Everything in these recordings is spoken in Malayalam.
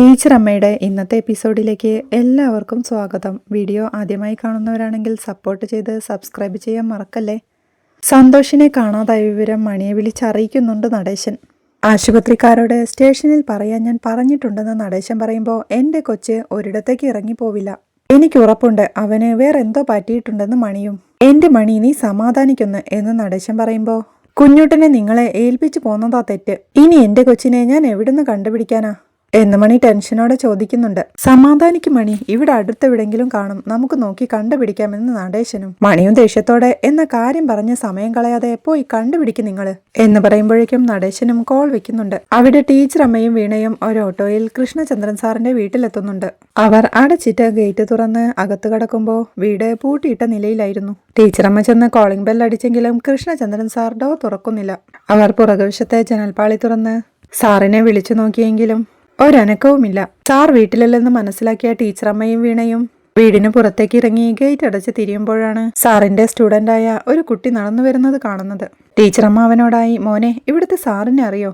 ടീച്ചർ അമ്മയുടെ ഇന്നത്തെ എപ്പിസോഡിലേക്ക് എല്ലാവർക്കും സ്വാഗതം. വീഡിയോ ആദ്യമായി കാണുന്നവരാണെങ്കിൽ സപ്പോർട്ട് ചെയ്ത് സബ്സ്ക്രൈബ് ചെയ്യാൻ മറക്കല്ലേ? സന്തോഷിനെ കാണാതായ വിവരം മണിയെ വിളിച്ചറിയിക്കുന്നുണ്ട് നടേശൻ. ആശുപത്രിക്കാരോട് സ്റ്റേഷനിൽ പറയാൻ ഞാൻ പറഞ്ഞിട്ടുണ്ടെന്ന് നടേശൻ പറയുമ്പോൾ എന്റെ കൊച്ച് ഒരിടത്തേക്ക് ഇറങ്ങിപ്പോവില്ല. എനിക്ക് ഉറപ്പുണ്ട് അവന് വേറെന്തോ പറ്റിയിട്ടുണ്ടെന്ന് മണിയും. എന്റെ മണി നീ സമാധാനിക്കുന്നു എന്ന് നടേശൻ പറയുമ്പോൾ കുഞ്ഞുട്ടനെ നിങ്ങളെ ഏൽപ്പിച്ചു പോന്നതാ തെറ്റ്. ഇനി എന്റെ കൊച്ചിനെ ഞാൻ എവിടുന്ന് കണ്ടുപിടിക്കാനാ? എന്ന് മണി ടെൻഷനോടെ ചോദിക്കുന്നുണ്ട്. സമാധാനിക്കും മണി ഇവിടെ അടുത്തെവിടെങ്കിലും കാണും. നമുക്ക് നോക്കി കണ്ടുപിടിക്കാമെന്ന് നടേശനും. മണിയും ദേഷ്യത്തോടെ എന്ന കാര്യം പറഞ്ഞ് സമയം കളയാതെ പോയി കണ്ടുപിടിക്കും നിങ്ങൾ? എന്ന് പറയുമ്പോഴേക്കും നടേശനും കോൾ വെക്കുന്നുണ്ട്. അവിടെ ടീച്ചർ അമ്മയും വീണയും ഒരു ഓട്ടോയിൽ കൃഷ്ണചന്ദ്രൻ സാറിന്റെ വീട്ടിലെത്തുന്നുണ്ട്. അവർ അടച്ചിട്ട് ഗേറ്റ് തുറന്ന് അകത്ത് കടക്കുമ്പോൾ വീട് പൂട്ടിയിട്ട നിലയിലായിരുന്നു. ടീച്ചറമ്മ ചെന്ന് കോളിംഗ് ബെൽ അടിച്ചെങ്കിലും കൃഷ്ണചന്ദ്രൻ സാർ ഡോ തുറക്കുന്നില്ല. അവർ പുറകുവശത്തെ ജനൽപാളി തുറന്ന് സാറിനെ വിളിച്ചു നോക്കിയെങ്കിലും ഒരനക്കവുമില്ല. സാർ വീട്ടിലല്ലെന്ന് മനസ്സിലാക്കിയ ടീച്ചറമ്മയും വീണയും വീടിന് പുറത്തേക്ക് ഇറങ്ങി ഗേറ്റ് അടച്ച് തിരിയുമ്പോഴാണ് സാറിന്റെ സ്റ്റുഡന്റായ ഒരു കുട്ടി നടന്നു വരുന്നത് കാണുന്നത്. ടീച്ചറമ്മ അവനോടായി മോനെ ഇവിടുത്തെ സാറിനെ അറിയോ?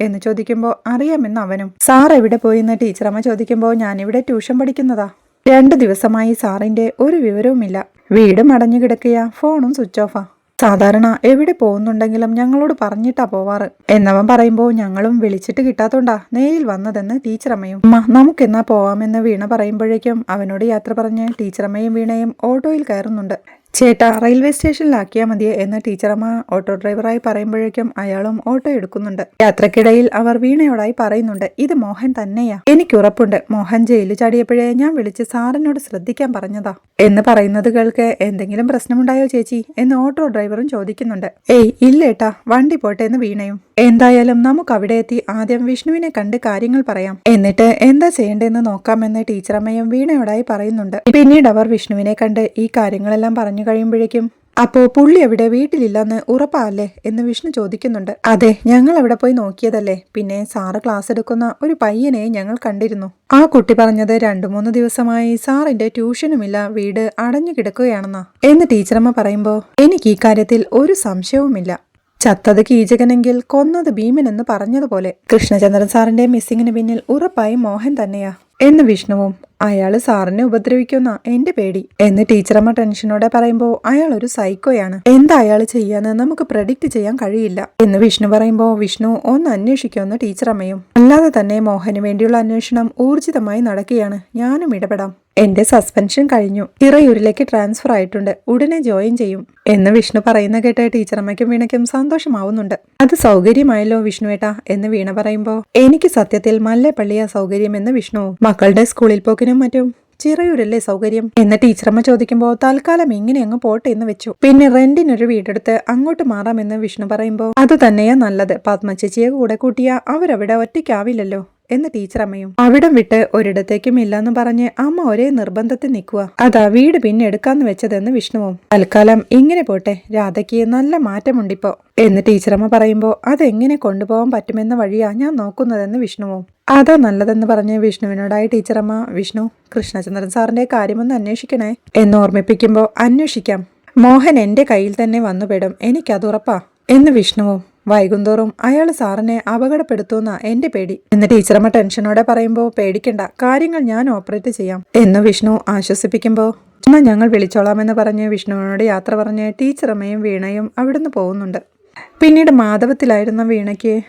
എന്ന് ചോദിക്കുമ്പോൾ അറിയാമെന്ന് അവനും. സാർ എവിടെ പോയിന്ന് ടീച്ചറമ്മ ചോദിക്കുമ്പോൾ ഞാനിവിടെ ട്യൂഷൻ പഠിക്കുന്നതാ. രണ്ട് ദിവസമായി സാറിന്റെ ഒരു വിവരവുമില്ല. വീടും മടഞ്ഞു കിടക്കുക ഫോണും സ്വിച്ച് ഓഫാ. സാധാരണ എവിടെ പോകുന്നുണ്ടെങ്കിലും ഞങ്ങളോട് പറഞ്ഞിട്ടാ പോവാറ്. എന്നവൻ പറയുമ്പോൾ ഞങ്ങളും വിളിച്ചിട്ട് കിട്ടാത്തോണ്ടാ നേരിൽ വന്നതെന്ന് ടീച്ചറമ്മയും. അമ്മ നമുക്കെന്നാ പോവാമെന്ന് വീണ പറയുമ്പോഴേക്കും അവനോട് യാത്ര പറഞ്ഞ് ടീച്ചറമ്മയും വീണയും ഓട്ടോയിൽ കയറുന്നുണ്ട്. ചേട്ടാ റെയിൽവേ സ്റ്റേഷനിലാക്കിയാൽ മതി എന്ന് ടീച്ചറമ്മ ഓട്ടോ ഡ്രൈവറായി പറയുമ്പോഴേക്കും അയാളും ഓട്ടോ എടുക്കുന്നുണ്ട്. യാത്രക്കിടയിൽ അവർ വീണയോടായി പറയുന്നുണ്ട് ഇത് മോഹൻ തന്നെയാ. എനിക്ക് ഉറപ്പുണ്ട്. മോഹൻ ജയിലിൽ ചാടിയപ്പോഴേ ഞാൻ വിളിച്ച് സാറിനോട് ശ്രദ്ധിക്കാൻ പറഞ്ഞതാ. എന്ന് പറയുന്നത് കേൾക്ക് എന്തെങ്കിലും പ്രശ്നമുണ്ടായോ ചേച്ചി? എന്ന് ഓട്ടോ ഡ്രൈവറും ചോദിക്കുന്നുണ്ട്. ഏയ് ഇല്ലേട്ടാ. വണ്ടി പോട്ടെ എന്ന് വീണയും. എന്തായാലും നമുക്ക് അവിടെ എത്തി ആദ്യം വിഷ്ണുവിനെ കണ്ട് കാര്യങ്ങൾ പറയാം. എന്നിട്ട് എന്താ ചെയ്യേണ്ടതെന്ന് നോക്കാമെന്ന് ടീച്ചറമ്മയും വീണയോടായി പറയുന്നുണ്ട്. പിന്നീട് അവർ വിഷ്ണുവിനെ കണ്ട് ഈ കാര്യങ്ങളെല്ലാം പറഞ്ഞു കഴിയുമ്പോഴേക്കും അപ്പോ പുള്ളി എവിടെ? വീട്ടിലില്ലെന്ന് ഉറപ്പാല്ലേ? എന്ന് വിഷ്ണു ചോദിക്കുന്നുണ്ട്. അതെ ഞങ്ങൾ അവിടെ പോയി നോക്കിയതല്ലേ. പിന്നെ സാറ് ക്ലാസ് എടുക്കുന്ന ഒരു പയ്യനെ ഞങ്ങൾ കണ്ടിരുന്നു. ആ കുട്ടി പറഞ്ഞത് രണ്ടു മൂന്ന് ദിവസമായി സാറിന്റെ ട്യൂഷനുമില്ല വീട് അടഞ്ഞു കിടക്കുകയാണെന്നാ. എന്ന് ടീച്ചറമ്മ പറയുമ്പോൾ എനിക്ക് ഈ കാര്യത്തിൽ ഒരു സംശയവുമില്ല. ചത്തത് കീചകനെങ്കിൽ കൊന്നത് ഭീമൻ എന്ന് പറഞ്ഞതുപോലെ കൃഷ്ണചന്ദ്രൻ സാറിന്റെ മിസ്സിങ്ങിന് പിന്നിൽ ഉറപ്പായി മോഹൻ തന്നെയാ. എന്ന് വിഷ്ണുവും അയാൾ സാറിനെ ഉപദ്രവിക്കുന്ന എന്റെ പേടി. എന്ന് ടീച്ചറമ്മ ടെൻഷനോടെ പറയുമ്പോൾ അയാൾ ഒരു സൈക്കോയാണ് എന്താ അയാൾ ചെയ്യാന്ന് നമുക്ക് പ്രഡിക്റ്റ് ചെയ്യാൻ കഴിയില്ല. എന്ന് വിഷ്ണു പറയുമ്പോൾ വിഷ്ണു ഒന്ന് അന്വേഷിക്കുമെന്ന് ടീച്ചറമ്മയും. അല്ലാതെ തന്നെ മോഹന് വേണ്ടിയുള്ള അന്വേഷണം ഊർജിതമായി നടക്കുകയാണ്. ഞാനും ഇടപെടാം. എന്റെ സസ്പെൻഷൻ കഴിഞ്ഞു. ഇറയൂരിലേക്ക് ട്രാൻസ്ഫർ ആയിട്ടുണ്ട്. ഉടനെ ജോയിൻ ചെയ്യും. എന്ന് വിഷ്ണു പറയുന്ന കേട്ട് ടീച്ചറമ്മയ്ക്കും വീണയ്ക്കും സന്തോഷമാവുന്നുണ്ട്. അത് സൗകര്യമായല്ലോ വിഷ്ണുവേട്ടാ. എന്ന് വീണ പറയുമ്പോൾ എനിക്ക് സത്യത്തിൽ മല്ലപ്പള്ളിയ സൗകര്യം എന്ന് വിഷ്ണു മക്കളുടെ സ്കൂളിൽ പോക്കിനും മറ്റും ചിറയൂരല്ലേ സൗകര്യം? എന്ന് ടീച്ചറമ്മ ചോദിക്കുമ്പോൾ തൽക്കാലം ഇങ്ങനെ അങ്ങ് പോട്ടെ എന്ന് വെച്ചു. പിന്നെ റെന്റിനൊരു വീടെടുത്ത് അങ്ങോട്ട് മാറാമെന്ന് വിഷ്ണു പറയുമ്പോൾ അത് തന്നെയാ നല്ലത്. പത്മചേച്ചിയെ കൂടെ കൂട്ടിയാ അവരവിടെ ഒറ്റയ്ക്കാവില്ലല്ലോ. എന്ന് ടീച്ചറമ്മയും. അവിടം വിട്ട് ഒരിടത്തേക്കും ഇല്ലെന്ന് പറഞ്ഞ് അമ്മ ഒരേ നിർബന്ധത്തിൽ നിൽക്കുക അതാ വീട് പിന്നെ എടുക്കാന്ന് വെച്ചതെന്ന് വിഷ്ണുവും. തൽക്കാലം ഇങ്ങനെ പോട്ടെ. രാധയ്ക്ക് നല്ല മാറ്റമുണ്ടിപ്പോ. എന്ന് ടീച്ചറമ്മ പറയുമ്പോൾ അതെങ്ങനെ കൊണ്ടുപോകാൻ പറ്റുമെന്ന വഴിയാ ഞാൻ നോക്കുന്നതെന്ന് വിഷ്ണുവും. അതാ നല്ലതെന്ന് പറഞ്ഞ് വിഷ്ണുവിനോടായി ടീച്ചറമ്മ വിഷ്ണു കൃഷ്ണചന്ദ്രൻ സാറിന്റെ കാര്യമൊന്ന് അന്വേഷിക്കണേ. എന്ന് ഓർമ്മിപ്പിക്കുമ്പോൾ അന്വേഷിക്കാം. മോഹൻ എന്റെ കയ്യിൽ തന്നെ വന്നുപെടും. എനിക്കത് ഉറപ്പാ. എന്ന് വിഷ്ണുവും വൈകുന്തോറും അയാൾ സാറിനെ അപകടപ്പെടുത്തുന്ന എന്റെ പേടി. എന്ന് ടീച്ചറമ്മ ടെൻഷനോടെ പറയുമ്പോൾ പേടിക്കണ്ട കാര്യങ്ങൾ ഞാൻ ഓപ്പറേറ്റ് ചെയ്യാം. എന്ന് വിഷ്ണു ആശ്വസിപ്പിക്കുമ്പോൾ എന്നാ ഞങ്ങൾ വിളിച്ചോളാമെന്ന് പറഞ്ഞ് വിഷ്ണുവിനോട് യാത്ര പറഞ്ഞ് ടീച്ചറമ്മയും വീണയും അവിടുന്ന് പോകുന്നുണ്ട്. പിന്നീട് മാധവത്തിലായിരുന്ന വീണയ്ക്ക്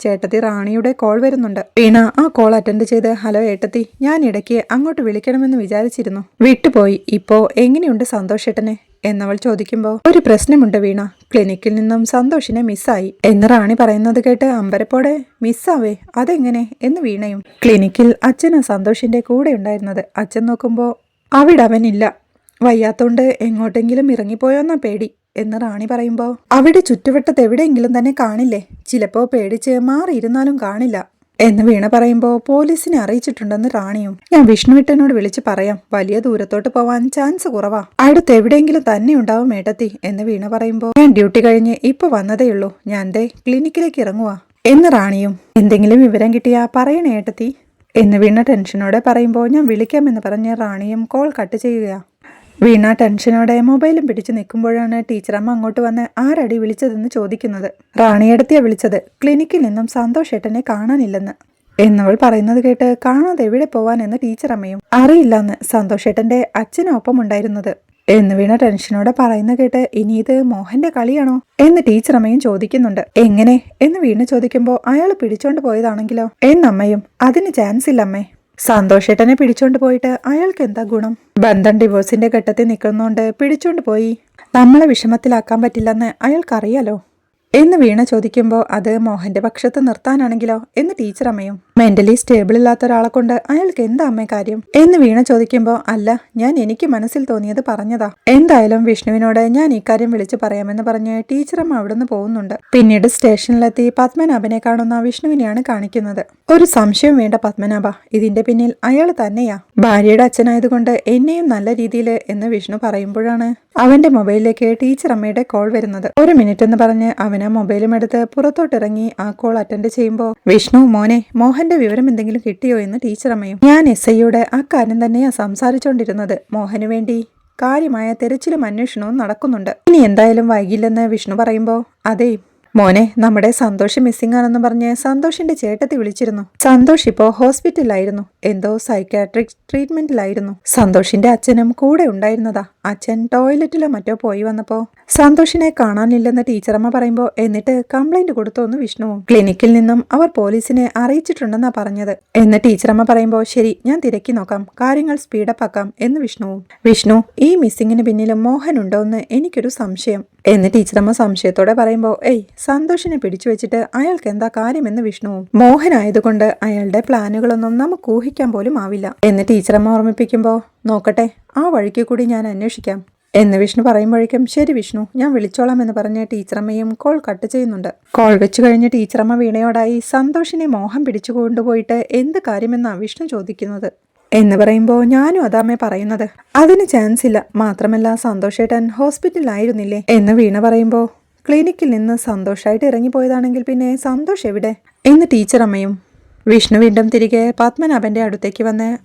ചേട്ടത്തി റാണിയുടെ കോൾ വരുന്നുണ്ട്. വീണ ആ കോൾ അറ്റൻഡ് ചെയ്ത് ഹലോ ഏട്ടത്തി ഞാൻ ഇടയ്ക്ക് അങ്ങോട്ട് വിളിക്കണമെന്ന് വിചാരിച്ചിരുന്നു. വിട്ടുപോയി. ഇപ്പോ എങ്ങനെയുണ്ട് സന്തോഷേട്ടനെ എന്നവൾ ചോദിക്കുമ്പോൾ ഒരു പ്രശ്നമുണ്ട് വീണ. ക്ലിനിക്കിൽ നിന്നും സന്തോഷിനെ മിസ്സായി. എന്ന് റാണി പറയുന്നത് കേട്ട് അമ്പരപ്പോടെ മിസ്സാവേ അതെങ്ങനെ? എന്ന് വീണയും. ക്ലിനിക്കിൽ അച്ഛനാ സന്തോഷിന്റെ കൂടെ ഉണ്ടായിരുന്നത്. അച്ഛൻ നോക്കുമ്പോൾ അവിടെ അവനില്ല. വയ്യാത്തോണ്ട് എങ്ങോട്ടെങ്കിലും ഇറങ്ങിപ്പോയോന്നാ പേടി. എന്ന് റാണി പറയുമ്പോൾ അവിടെ ചുറ്റുവട്ടത്ത് എവിടെയെങ്കിലും തന്നെ കാണില്ലേ. ചിലപ്പോ പേടിച്ച് മാറിയിരുന്നാലും കാണില്ല. എന്ന് വീണ പറയുമ്പോൾ പോലീസിനെ അറിയിച്ചിട്ടുണ്ടെന്ന് റാണിയും. ഞാൻ വിഷ്ണുവിട്ടനോട് വിളിച്ച് പറയാം. വലിയ ദൂരത്തോട്ട് പോവാൻ ചാൻസ് കുറവാ. അടുത്ത് എവിടെയെങ്കിലും തന്നെ ഉണ്ടാവും ഏട്ടത്തി എന്ന് വീണ പറയുമ്പോൾ ഞാൻ ഡ്യൂട്ടി കഴിഞ്ഞ് ഇപ്പൊ വന്നതേയുള്ളൂ ഞാൻ ദേ ക്ലിനിക്കിലേക്ക് ഇറങ്ങുവാ. എന്ന് റാണിയും എന്തെങ്കിലും വിവരം കിട്ടിയാ പറയണേ ഏട്ടത്തി. എന്ന് വീണ ടെൻഷനോടെ പറയുമ്പോൾ ഞാൻ വിളിക്കാമെന്ന് പറഞ്ഞ് റാണിയും കോൾ കട്ട് ചെയ്യുകയാ. വീണ ടെൻഷനോടെ മൊബൈലും പിടിച്ചു നിൽക്കുമ്പോഴാണ് ടീച്ചറമ്മ അങ്ങോട്ട് വന്ന് ആരടി വിളിച്ചതെന്ന് ചോദിക്കുന്നത്? റാണിയടത്തിയാ വിളിച്ചത്. ക്ലിനിക്കിൽ നിന്നും സന്തോഷ് ഏട്ടനെ കാണാനില്ലെന്ന്. എന്നവൾ പറയുന്നത് കേട്ട് കാണാതെ എവിടെ ടീച്ചർ അമ്മയും അറിയില്ലെന്ന്. സന്തോഷേട്ടന്റെ അച്ഛനൊപ്പം ഉണ്ടായിരുന്നത് എന്ന് വീണ ടെൻഷനോടെ പറയുന്ന കേട്ട് ഇനി ഇത് മോഹന്റെ കളിയാണോ? എന്ന് ടീച്ചറമ്മയും ചോദിക്കുന്നുണ്ട്. എങ്ങനെ? എന്ന് വീണ് ചോദിക്കുമ്പോൾ അയാൾ പിടിച്ചോണ്ട് പോയതാണെങ്കിലോ? എന്നമ്മയും അതിന് ചാൻസ് ഇല്ല അമ്മേ സന്തോഷേട്ടനെ പിടിച്ചോണ്ട് പോയിട്ട് അയാൾക്ക് എന്താ ഗുണം? ബന്ധം ഡിവോഴ്സിന്റെ ഘട്ടത്തിൽ നിൽക്കുന്നോണ്ട് പിടിച്ചോണ്ട് പോയി. നമ്മളെ വിഷമത്തിലാക്കാൻ പറ്റില്ലെന്ന് അയാൾക്കറിയാലോ? എന്ന് വീണ ചോദിക്കുമ്പോൾ അത് മോഹന്റെ പക്ഷത്ത് നിർത്താനാണെങ്കിലോ എന്ന് ടീച്ചർ അമ്മയും. മെന്റലി സ്റ്റേബിൾ ഇല്ലാത്ത ഒരാളെ കൊണ്ട് അയാൾക്ക് എന്താ അമ്മ കാര്യം? എന്ന് വീണ ചോദിക്കുമ്പോൾ അല്ല ഞാൻ എനിക്ക് മനസ്സിൽ തോന്നിയത് പറഞ്ഞതാ. എന്തായാലും വിഷ്ണുവിനോട് ഞാൻ ഇക്കാര്യം വിളിച്ചു പറയാമെന്ന് പറഞ്ഞ് ടീച്ചർ അമ്മ അവിടുന്ന് പോകുന്നുണ്ട്. പിന്നീട് സ്റ്റേഷനിലെത്തി പത്മനാഭനെ കാണുന്ന വിഷ്ണുവിനെയാണ് കാണിക്കുന്നത്. ഒരു സംശയം വേണ്ട പത്മനാഭ ഇതിന്റെ പിന്നിൽ അയാൾ തന്നെയാ. ഭാര്യയുടെ അച്ഛനായതുകൊണ്ട് എന്നെയും നല്ല രീതിയിൽ എന്ന് വിഷ്ണു പറയുമ്പോഴാണ് അവന്റെ മൊബൈലിലേക്ക് ടീച്ചർ അമ്മയുടെ കോൾ വരുന്നത്. ഒരു മിനിറ്റ് എന്ന് പറഞ്ഞ് അവൻ ആ മൊബൈലും എടുത്ത് പുറത്തോട്ടിറങ്ങി ആ കോൾ അറ്റൻഡ് ചെയ്യുമ്പോൾ വിഷ്ണു മോനെ മോഹന്റെ വിവരം എന്തെങ്കിലും കിട്ടിയോ? എന്ന് ടീച്ചർ അമ്മയും. ഞാൻ എസ് ഐയോട് ആ കാര്യം തന്നെയാ സംസാരിച്ചുകൊണ്ടിരുന്നത് മോഹന് വേണ്ടി കാര്യമായ തെരച്ചിലും അന്വേഷണവും നടക്കുന്നുണ്ട്. ഇനി എന്തായാലും വൈകില്ലെന്ന് വിഷ്ണു പറയുമ്പോൾ അതെ മോനെ നമ്മുടെ സന്തോഷ് മിസ്സിംഗ് ആണെന്ന് പറഞ്ഞ് സന്തോഷിന്റെ ചേട്ടത്തി വിളിച്ചിരുന്നു. സന്തോഷ് ഇപ്പോ ഹോസ്പിറ്റലിലായിരുന്നു. എന്തോ സൈക്കാട്രിക് ട്രീറ്റ്മെന്റിലായിരുന്നു സന്തോഷിന്റെ അച്ഛനും കൂടെ ഉണ്ടായിരുന്നതാ. അച്ഛൻ ടോയ്ലറ്റിലോ മറ്റോ പോയി വന്നപ്പോ സന്തോഷിനെ കാണാനില്ലെന്ന് ടീച്ചറമ്മ പറയുമ്പോ എന്നിട്ട് കംപ്ലൈന്റ് കൊടുത്തോന്ന് വിഷ്ണുവും. ക്ലിനിക്കിൽ നിന്നും അവർ പോലീസിനെ അറിയിച്ചിട്ടുണ്ടെന്നാ പറഞ്ഞത്. എന്ന് ടീച്ചറമ്മ പറയുമ്പോ ശരി ഞാൻ തിരക്കി നോക്കാം. കാര്യങ്ങൾ സ്പീഡപ്പ് ആക്കാം എന്ന് വിഷ്ണുവും. വിഷ്ണു ഈ മിസ്സിങ്ങിന് പിന്നിലും മോഹൻ ഉണ്ടോ എന്ന് എനിക്കൊരു സംശയം. എന്ന് ടീച്ചറമ്മ സംശയത്തോടെ പറയുമ്പോൾ ഏയ് സന്തോഷിനെ പിടിച്ചു വെച്ചിട്ട് അയാൾക്ക് എന്താ കാര്യമെന്ന് വിഷ്ണുവും മോഹനായതുകൊണ്ട് അയാളുടെ പ്ലാനുകളൊന്നും നമുക്ക് ഊഹിക്കാൻ പോലും ആവില്ല. എന്ന് ടീച്ചറമ്മ ഓർമ്മിപ്പിക്കുമ്പോൾ നോക്കട്ടെ ആ വഴിക്ക് കൂടി ഞാൻ അന്വേഷിക്കാം. എന്ന് വിഷ്ണു പറയുമ്പോഴേക്കും ശരി വിഷ്ണു ഞാൻ വിളിച്ചോളാം എന്ന് പറഞ്ഞ ടീച്ചറമ്മയും കോൾ കട്ട് ചെയ്യുന്നുണ്ട്. കോൾ വെച്ച് കഴിഞ്ഞ് ടീച്ചറമ്മ വീണയോടായി സന്തോഷിനെ മോഹം പിടിച്ചു കൊണ്ടുപോയിട്ട് എന്ത് കാര്യമെന്നാണ് വിഷ്ണു ചോദിക്കുന്നത്? എന്ന് പറയുമ്പോൾ ഞാനും അതാമേ പറയുന്നത്. അതിന് ചാൻസ് ഇല്ല. മാത്രമല്ല സന്തോഷേട്ടൻ ഹോസ്പിറ്റലിലായിരുന്നില്ലേ എന്ന് വീണ പറയുമ്പോൾ ക്ലിനിക്കിൽ നിന്ന് സന്തോഷമായിട്ട് ഇറങ്ങിപ്പോയതാണെങ്കിൽ പിന്നെ സന്തോഷ് എവിടെ? എന്ന് ടീച്ചർ അമ്മയും വിഷ്ണു വീണ്ടും തിരികെ പത്മനാഭന്റെ അടുത്തേക്ക് വന്ന്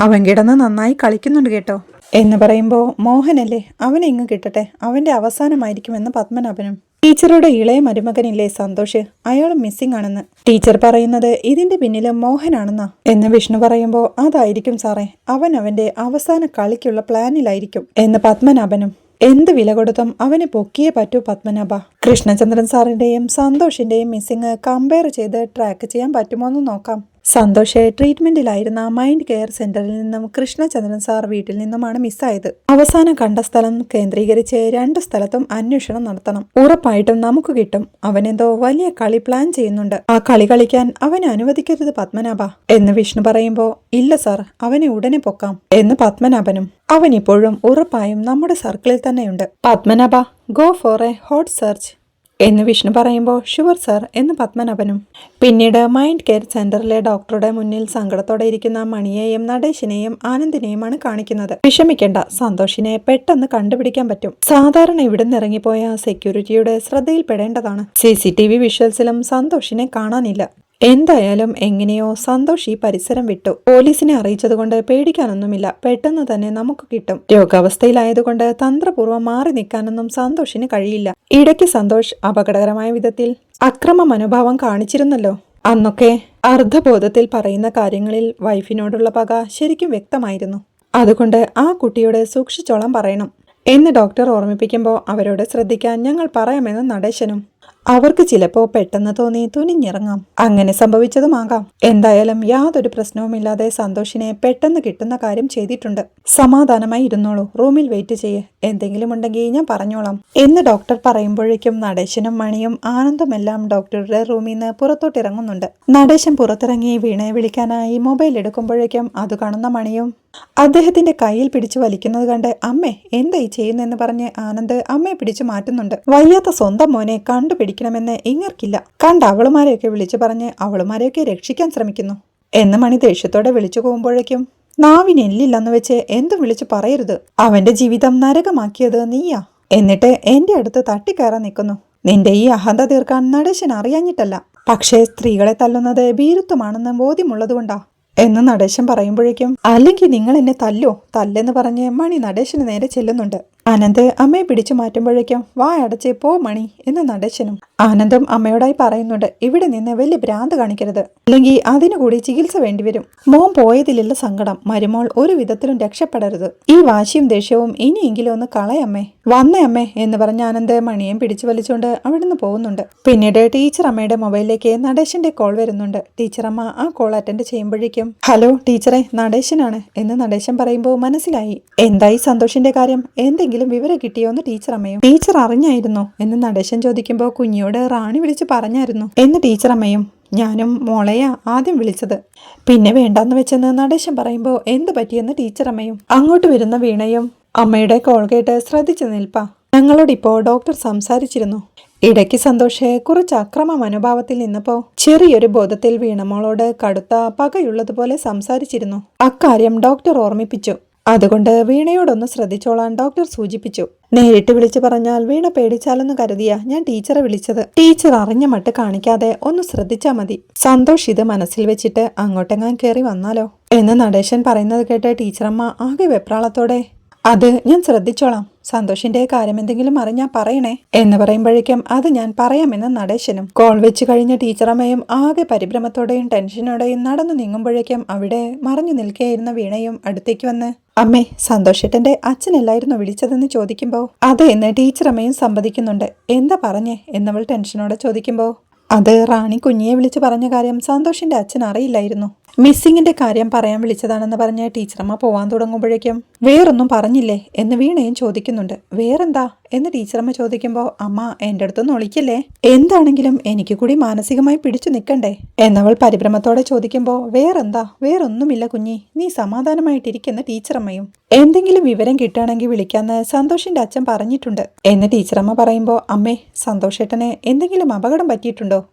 അവൻ കിടന്ന് നന്നായി കളിക്കുന്നുണ്ട് കേട്ടോ. എന്ന് പറയുമ്പോൾ മോഹനല്ലേ അവനെ ഇങ്ങ് കിട്ടട്ടെ. അവന്റെ അവസാനമായിരിക്കുമെന്ന് പത്മനാഭനും ടീച്ചറുടെ ഇളയ മരുമകനില്ലേ സന്തോഷ്? അയാൾ മിസ്സിംഗ് ആണെന്ന്. ടീച്ചർ പറയുന്നത് ഇതിന്റെ പിന്നിൽ മോഹനാണെന്നാ. എന്ന് വിഷ്ണു പറയുമ്പോൾ അതായിരിക്കും സാറേ അവൻ അവന്റെ അവസാന കളിക്കുള്ള പ്ലാനിലായിരിക്കും. എന്ന് പത്മനാഭനും. എന്ത് വില കൊടുത്തും അവനെ പൊക്കിയേ പറ്റൂ പത്മനാഭ. കൃഷ്ണചന്ദ്രൻ സാറിന്റെയും സന്തോഷിന്റെയും മിസ്സിംഗ് കമ്പയർ ചെയ്ത് ട്രാക്ക് ചെയ്യാൻ പറ്റുമോ എന്ന് നോക്കാം. സന്തോഷ് ട്രീറ്റ്മെന്റിലായിരുന്ന മൈൻഡ് കെയർ സെന്ററിൽ നിന്നും കൃഷ്ണചന്ദ്രൻ സാർ വീട്ടിൽ നിന്നുമാണ് മിസ്സായത്. അവസാനം കണ്ട സ്ഥലം കേന്ദ്രീകരിച്ച് രണ്ട് സ്ഥലത്തും അന്വേഷണം നടത്തണം. ഉറപ്പായിട്ടും നമുക്ക് കിട്ടും. അവനെന്തോ വലിയ കളി പ്ലാൻ ചെയ്യുന്നുണ്ട്. ആ കളി കളിക്കാൻ അവനെ അനുവദിക്കരുത് പത്മനാഭ. എന്ന് വിഷ്ണു പറയുമ്പോ ഇല്ല സാർ അവനെ ഉടനെ പൊക്കാം. എന്ന് പത്മനാഭനും അവൻ ഇപ്പോഴും ഉറപ്പായും നമ്മുടെ സർക്കിളിൽ തന്നെയുണ്ട്. Padmanabha go for a hot search. എന്ന് വിഷ്ണു പറയുമ്പോൾ ഷുവർ സർ എന്ന് പത്മനാഭനും. പിന്നീട് മൈൻഡ് കെയർ സെന്ററിലെ ഡോക്ടറുടെ മുന്നിൽ സങ്കടത്തോടെ ഇരിക്കുന്ന മണിയെയും നടേശിനെയും ആനന്ദിനെയുമാണ് കാണിക്കുന്നത്. വിഷമിക്കേണ്ട സന്തോഷിനെ പെട്ടെന്ന് കണ്ടുപിടിക്കാൻ പറ്റും. സാധാരണ ഇവിടുന്ന് ഇറങ്ങിപ്പോയ സെക്യൂരിറ്റിയുടെ ശ്രദ്ധയിൽപ്പെടേണ്ടതാണ്. സി സി ടി വി വിഷ്വൽസിലും സന്തോഷിനെ കാണാനില്ല. എന്തായാലും എങ്ങനെയോ സന്തോഷ് ഈ പരിസരം വിട്ടു. പോലീസിനെ അറിയിച്ചതുകൊണ്ട് പേടിക്കാനൊന്നുമില്ല. പെട്ടെന്ന് തന്നെ നമുക്ക് കിട്ടും. രോഗാവസ്ഥയിലായതുകൊണ്ട് തന്ത്രപൂർവം മാറി നിൽക്കാനൊന്നും സന്തോഷിന് കഴിയില്ല. ഇടയ്ക്ക് സന്തോഷ് അപകടകരമായ വിധത്തിൽ അക്രമ മനോഭാവം കാണിച്ചിരുന്നല്ലോ. അന്നൊക്കെ അർദ്ധബോധത്തിൽ പറയുന്ന കാര്യങ്ങളിൽ വൈഫിനോടുള്ള പക ശരിക്കും വ്യക്തമായിരുന്നു. അതുകൊണ്ട് ആ കുട്ടിയോട് സൂക്ഷിച്ചോളം പറയണം. എന്ന് ഡോക്ടർ ഓർമ്മിപ്പിക്കുമ്പോൾ അവരോട് ശ്രദ്ധിക്കാൻ ഞങ്ങൾ പറയാമെന്ന് നടേശനും അവർക്ക് ചിലപ്പോ പെട്ടെന്ന് തോന്നി തുനിഞ്ഞിറങ്ങാം. അങ്ങനെ സംഭവിച്ചതുമാകാം. എന്തായാലും യാതൊരു പ്രശ്നവുമില്ലാതെ സന്തോഷിനെ പെട്ടെന്ന് കിട്ടുന്ന കാര്യം ചെയ്തിട്ടുണ്ട്. സമാധാനമായി ഇരുന്നോളൂ. റൂമിൽ വെയിറ്റ് ചെയ്യ്. എന്തെങ്കിലും ഉണ്ടെങ്കിൽ ഞാൻ പറഞ്ഞോളാം. എന്ന് ഡോക്ടർ പറയുമ്പോഴേക്കും നടേശനും മണിയും ആനന്ദമെല്ലാം ഡോക്ടറുടെ റൂമിൽ നിന്ന് പുറത്തോട്ടിറങ്ങുന്നുണ്ട്. നടേശൻ പുറത്തിറങ്ങി വീണയെ വിളിക്കാനായി മൊബൈൽ എടുക്കുമ്പോഴേക്കും അത് കാണുന്ന മണിയും അദ്ദേഹത്തിന്റെ കയ്യിൽ പിടിച്ചു വലിക്കുന്നത് കണ്ട് അമ്മേ എന്തായി ചെയ്യുന്നെന്ന് പറഞ്ഞ് ആനന്ദ് അമ്മയെ പിടിച്ചു മാറ്റുന്നുണ്ട്. വയ്യാത്ത സ്വന്തം മോനെ കണ്ടുപിടിക്കണമെന്ന് ഇങ്ങർക്കില്ല കണ്ട അവളുമാരെയൊക്കെ വിളിച്ചു പറഞ്ഞ് അവളുമാരെയൊക്കെ രക്ഷിക്കാൻ ശ്രമിക്കുന്നു. എന്ന് മണി ദേഷ്യത്തോടെ വിളിച്ചു പോകുമ്പോഴേക്കും നാവിന് എല്ലില്ലെന്ന് വെച്ച് എന്തും വിളിച്ചു പറയരുത്. അവന്റെ ജീവിതം നരകമാക്കിയത് നീയാ. എന്നിട്ട് എന്റെ അടുത്ത് തട്ടിക്കയറാൻ നിൽക്കുന്നു. നിന്റെ ഈ അഹന്ത തീർക്കാൻ നടേശൻ അറിയാഞ്ഞിട്ടല്ല. പക്ഷേ സ്ത്രീകളെ തല്ലുന്നത് ഭീരുത്വമാണെന്ന് ബോധ്യമുള്ളതുകൊണ്ടാ. എന്ന് നടേശൻ പറയുമ്പോഴേക്കും അല്ലെങ്കിൽ നിങ്ങൾ എന്നെ തല്ലോ. തല്ലെന്ന് പറഞ്ഞ് മണി നടേശന് നേരെ ചെല്ലുന്നുണ്ട്. ആനന്ദ് അമ്മയെ പിടിച്ചു മാറ്റുമ്പോഴേക്കും വാ അടച്ചേ പോ മണി എന്ന് നടച്ചനും. ആനന്ദും അമ്മയോടായി പറയുന്നുണ്ട് ഇവിടെ നിന്ന് വലിയ ഭ്രാന്ത് കാണിക്കരുത്. അല്ലെങ്കിൽ അതിനു കൂടി ചികിത്സ വേണ്ടിവരും. മോൻ പോയതിലുള്ള സങ്കടം മരുമോൾ ഒരു വിധത്തിലും രക്ഷപ്പെടരുത്. ഈ വാശിയും ദേഷ്യവും ഇനിയെങ്കിലും ഒന്ന് കളയമ്മേ. വന്നേ അമ്മേ എന്ന് പറഞ്ഞ ആനന്ദ് മണിയും പിടിച്ചു വലിച്ചുകൊണ്ട് അവിടുന്ന് പോകുന്നുണ്ട്. പിന്നീട് ടീച്ചർ അമ്മയുടെ മൊബൈലിലേക്ക് നടേശന്റെ കോൾ വരുന്നുണ്ട്. ടീച്ചർ അമ്മ ആ കോൾ അറ്റൻഡ് ചെയ്യുമ്പോഴേക്കും ഹലോ ടീച്ചറെ നടേശനാണ് എന്ന് നടേശൻ പറയുമ്പോൾ മനസ്സിലായി. എന്തായി സന്തോഷിന്റെ കാര്യം? എന്തെങ്കിലും വിവരം കിട്ടിയോ എന്ന് ടീച്ചർ അമ്മയും. ടീച്ചർ അറിഞ്ഞായിരുന്നോ? എന്ന് നടേശൻ ചോദിക്കുമ്പോൾ കുഞ്ഞിയോട് റാണി വിളിച്ച് പറഞ്ഞായിരുന്നു. എന്ന് ടീച്ചർ അമ്മയും ഞാനും മോളെയാ ആദ്യം വിളിച്ചത്. പിന്നെ വേണ്ടാന്ന് വെച്ചെന്ന് നടേശൻ പറയുമ്പോൾ എന്ത് പറ്റിയെന്ന് ടീച്ചർ അമ്മയും. അങ്ങോട്ട് വരുന്ന വീണയും അമ്മയുടെ കോൾ കേട്ട് ശ്രദ്ധിച്ചു നിൽപ്പാ. ഞങ്ങളോടിപ്പോ ഡോക്ടർ സംസാരിച്ചിരുന്നു. ഇടയ്ക്ക് സന്തോഷ് കുറച്ച് അക്രമ മനോഭാവത്തിൽ നിന്നപ്പോ ചെറിയൊരു ബോധത്തിൽ വീണമോളോട് കടുത്ത പകയുള്ളതുപോലെ സംസാരിച്ചിരുന്നു. അക്കാര്യം ഡോക്ടർ ഓർമ്മിപ്പിച്ചു. അതുകൊണ്ട് വീണയോടൊന്ന് ശ്രദ്ധിച്ചോളാൻ ഡോക്ടർ സൂചിപ്പിച്ചു. നേരിട്ട് വിളിച്ചു പറഞ്ഞാൽ വീണ പേടിച്ചാലെന്ന് കരുതിയ ഞാൻ ടീച്ചറെ വിളിച്ചത്. ടീച്ചർ അറിഞ്ഞ മട്ട് കാണിക്കാതെ ഒന്ന് ശ്രദ്ധിച്ചാ മതി. സന്തോഷ് ഇത് മനസ്സിൽ വെച്ചിട്ട് അങ്ങോട്ടെങ്ങാൻ കയറി വന്നാലോ? എന്ന് നടേശൻ പറയുന്നത് കേട്ട് ടീച്ചറമ്മ ആകെ വെപ്രാളത്തോടെ അത് ഞാൻ ശ്രദ്ധിച്ചോളാം. സന്തോഷിന്റെ കാര്യം എന്തെങ്കിലും അറിഞ്ഞാ പറയണേ. എന്ന് പറയുമ്പോഴേക്കും അത് ഞാൻ പറയാമെന്ന് നടേശനും. കോൾ വെച്ച് കഴിഞ്ഞ ടീച്ചറമ്മയും ആകെ പരിഭ്രമത്തോടെയും ടെൻഷനോടെയും നടന്നു നീങ്ങുമ്പോഴേക്കും അവിടെ മറഞ്ഞു നിൽക്കുകയായിരുന്ന വീണയും അടുത്തേക്ക് വന്ന് അമ്മേ സന്തോഷേട്ടന്റെ അച്ഛനല്ലായിരുന്നു വിളിച്ചതെന്ന് ചോദിക്കുമ്പോൾ അതെ എന്ന് ടീച്ചറമ്മയും സമ്മതിക്കുന്നുണ്ട് എന്താ പറഞ്ഞേ എന്നവൾ ടെൻഷനോടെ ചോദിക്കുമ്പോൾ അത് റാണി കുഞ്ഞിയെ വിളിച്ച് പറഞ്ഞ കാര്യം സന്തോഷിന്റെ അച്ഛൻ അറിയില്ലായിരുന്നു. മിസ്സിങ്ങിന്റെ കാര്യം പറയാൻ വിളിച്ചതാണെന്ന് പറഞ്ഞ ടീച്ചറമ്മ പോവാൻ തുടങ്ങുമ്പോഴേക്കും വേറൊന്നും പറഞ്ഞില്ലേ? എന്ന് വീണയും ചോദിക്കുന്നുണ്ട്. വേറെന്താ? എന്ന് ടീച്ചറമ്മ ചോദിക്കുമ്പോൾ അമ്മ എന്റെ അടുത്തൊന്നും നൊളിക്കില്ലേ എന്താണെങ്കിലും എനിക്ക് കൂടി മാനസികമായി പിടിച്ചു നിൽക്കണ്ടേ? എന്നവൾ പരിഭ്രമത്തോടെ ചോദിക്കുമ്പോൾ വേറെന്താ? വേറൊന്നുമില്ല കുഞ്ഞി. നീ സമാധാനമായിട്ടിരിക്കുന്ന ടീച്ചറമ്മയും. എന്തെങ്കിലും വിവരം കിട്ടുകയാണെങ്കിൽ വിളിക്കാന്ന് സന്തോഷിന്റെ അച്ഛൻ പറഞ്ഞിട്ടുണ്ട്. എന്ന് ടീച്ചറമ്മ പറയുമ്പോൾ അമ്മേ സന്തോഷേട്ടനെ എന്തെങ്കിലും അപകടം പറ്റിയിട്ടുണ്ടോ?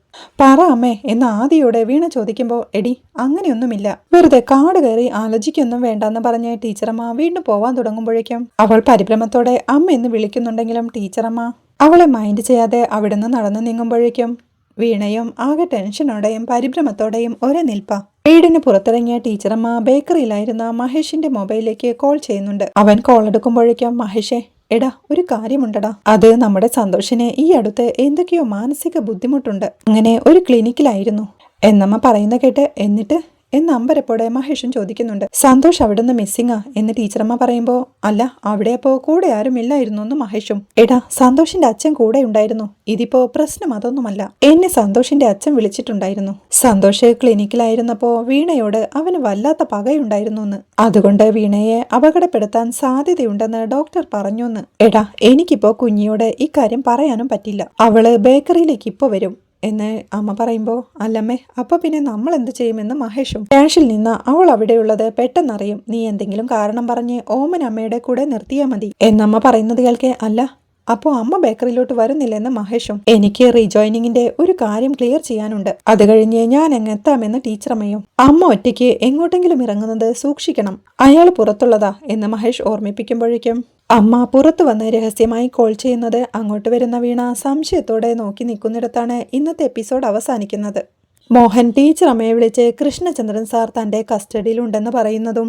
പറ അമ്മേ എന്ന് ആദിയോടെ വീണ ചോദിക്കുമ്പോൾ എടി അങ്ങനെയൊന്നുമില്ല. വെറുതെ കാട് കയറി ആലോചിക്കൊന്നും വേണ്ടെന്ന് പറഞ്ഞ് ടീച്ചറമ്മ വീണ്ടും പോവാൻ തുടങ്ങുമ്പോഴേക്കും അവൾ പരിഭ്രമത്തോടെ അമ്മ എന്ന് വിളിക്കുന്നുണ്ടെങ്കിലും ടീച്ചറമ്മ അവളെ മൈൻഡ് ചെയ്യാതെ അവിടുന്ന് നടന്നു നീങ്ങുമ്പോഴേക്കും വീണയും ആകെ ടെൻഷനോടെയും പരിഭ്രമത്തോടെയും ഒരേ നിൽപ്പ. വീടിന് പുറത്തിറങ്ങിയ ടീച്ചറമ്മ ബേക്കറിയിലായിരുന്ന മഹേഷിന്റെ മൊബൈലിലേക്ക് കോൾ ചെയ്യുന്നുണ്ട്. അവൻ കോൾ എടുക്കുമ്പോഴേക്കും മഹേഷേ എടാ ഒരു കാര്യമുണ്ടടാ. അത് നമ്മുടെ സന്തോഷിന് ഈ അടുത്ത് എന്തൊക്കെയോ മാനസിക ബുദ്ധിമുട്ടുണ്ട്. അങ്ങനെ ഒരു ക്ലിനിക്കിലായിരുന്നു എന്നമ്മ പറയുന്ന കേട്ട് എന്നിട്ട് എന്ന് അമ്പരപ്പോടെ മഹേഷും ചോദിക്കുന്നുണ്ട്. സന്തോഷ് അവിടുന്ന് മിസ്സിങ്ങാ എന്ന് ടീച്ചറമ്മ പറയുമ്പോ അല്ല അവിടെ അപ്പോ കൂടെ ആരും ഇല്ലായിരുന്നു എന്ന് മഹേഷും. എടാ സന്തോഷിന്റെ അച്ഛൻ കൂടെ ഉണ്ടായിരുന്നു. ഇതിപ്പോ പ്രശ്നം അതൊന്നുമല്ല. എന്നെ സന്തോഷിന്റെ അച്ഛൻ വിളിച്ചിട്ടുണ്ടായിരുന്നു. സന്തോഷ് ക്ലിനിക്കിലായിരുന്നപ്പോ വീണയോട് അവന് വല്ലാത്ത പകയുണ്ടായിരുന്നു എന്ന്. അതുകൊണ്ട് വീണയെ അപകടപ്പെടുത്താൻ സാധ്യതയുണ്ടെന്ന് ഡോക്ടർ പറഞ്ഞു എന്ന് എടാ എനിക്കിപ്പോ കുഞ്ഞിയോട് ഇക്കാര്യം പറയാനും പറ്റില്ല. അവൾ ബേക്കറിയിലേക്ക് ഇപ്പോ വരും. എന്ന് അമ്മ പറയുമ്പോൾ അല്ലമ്മേ അപ്പോൾ പിന്നെ നമ്മൾ എന്ത് ചെയ്യുമെന്ന് മഹേഷും ക്യാഷിൽ നിന്ന് അവൾ അവിടെയുള്ളത് പെട്ടെന്നറിയും. നീ എന്തെങ്കിലും കാരണം പറഞ്ഞ് ഓമൻ അമ്മയുടെ കൂടെ നിർത്തിയാൽ മതി. എന്നമ്മ പറയുന്നത് കേൾക്കെ അല്ല അപ്പോൾ അമ്മ ബേക്കറിയിലോട്ട് വരുന്നില്ലെന്ന് മഹേഷും എനിക്ക് റീജോയിനിങ്ങിന്റെ ഒരു കാര്യം ക്ലിയർ ചെയ്യാനുണ്ട്. അത് കഴിഞ്ഞ് ഞാൻ അങ്ങ് എത്താമെന്ന് ടീച്ചറമ്മയും അമ്മ ഒറ്റയ്ക്ക് എങ്ങോട്ടെങ്കിലും ഇറങ്ങുന്നത് സൂക്ഷിക്കണം. അയാൾ പുറത്തുള്ളതാ എന്ന് മഹേഷ് ഓർമ്മിപ്പിക്കുമ്പോഴേക്കും അമ്മ പുറത്തു വന്ന് രഹസ്യമായി കോൾ ചെയ്യുന്നത് അങ്ങോട്ട് വരുന്ന വീണ സംശയത്തോടെ നോക്കി നിൽക്കുന്നിടത്താണ് ഇന്നത്തെ എപ്പിസോഡ് അവസാനിക്കുന്നത്. മോഹൻ ടീച്ചർ അമ്മയെ വിളിച്ച് കൃഷ്ണചന്ദ്രൻ സാർ തന്റെ കസ്റ്റഡിയിലുണ്ടെന്ന് പറയുന്നതും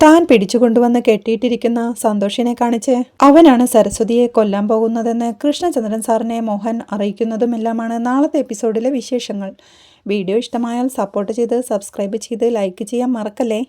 താൻ പിടിച്ചുകൊണ്ടുവന്ന് കെട്ടിയിട്ടിരിക്കുന്ന സന്തോഷിനെ കാണിച്ച് അവനാണ് സരസ്വതിയെ കൊല്ലാൻ പോകുന്നതെന്ന് കൃഷ്ണചന്ദ്രൻ സാറിനെ മോഹൻ അറിയിക്കുന്നതുമെല്ലാമാണ് നാളത്തെ എപ്പിസോഡിലെ വിശേഷങ്ങൾ. വീഡിയോ ഇഷ്ടമായാൽ സപ്പോർട്ട് ചെയ്ത് സബ്സ്ക്രൈബ് ചെയ്ത് ലൈക്ക് ചെയ്യാൻ മറക്കല്ലേ?